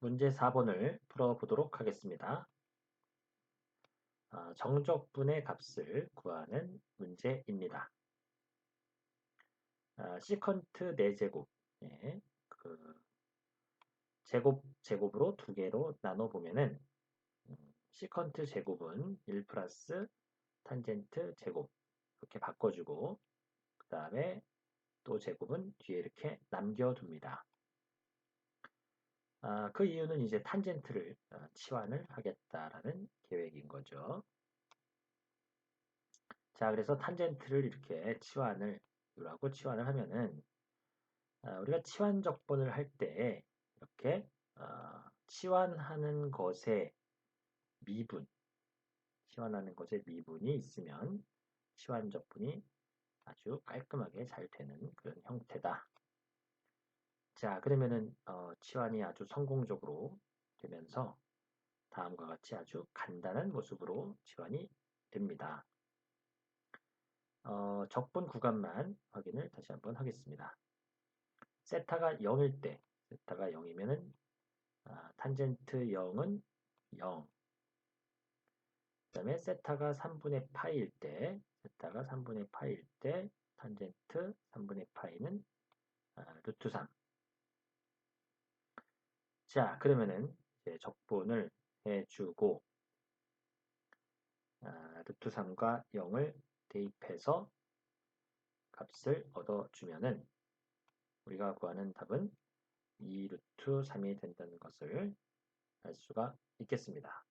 문제 4번을 풀어보도록 하겠습니다. 아, 정적분의 값을 구하는 문제입니다. 아, 시컨트 4제곱, 예, 그 제곱, 제곱으로 두 개로 나눠보면은 음, 시컨트 제곱은 1 플러스 탄젠트 제곱 이렇게 바꿔주고 그 다음에 또 제곱은 뒤에 이렇게 남겨둡니다. 아, 그 이유는 이제 탄젠트를 어, 치환을 하겠다라는 계획인 거죠. 자, 그래서 탄젠트를 이렇게 치환을 이라고 치환을 하면은 아, 우리가 치환 적분을 할 때 이렇게 어, 치환하는 것에 미분, 치환하는 것에 미분이 있으면 치환 적분이 아주 깔끔하게 잘 되는 그런 형태다. 자, 그러면은 어, 치환이 아주 성공적으로 되면서 다음과 같이 아주 간단한 모습으로 치환이 됩니다. 어, 적분 구간만 확인을 다시 한번 하겠습니다. 세타가 0일 때, 세타가 0이면은 아, 탄젠트 0은 0. 그 다음에 세타가 3분의 파이일 때, 세타가 3분의 파이일 때, 탄젠트 3분의 파이는 아, 루트 3. 자, 그러면은 이제 적분을 해주고 아, 루트 3과 0을 대입해서 값을 얻어주면은 우리가 구하는 답은 2 루트 3이 된다는 것을 알 수가 있겠습니다.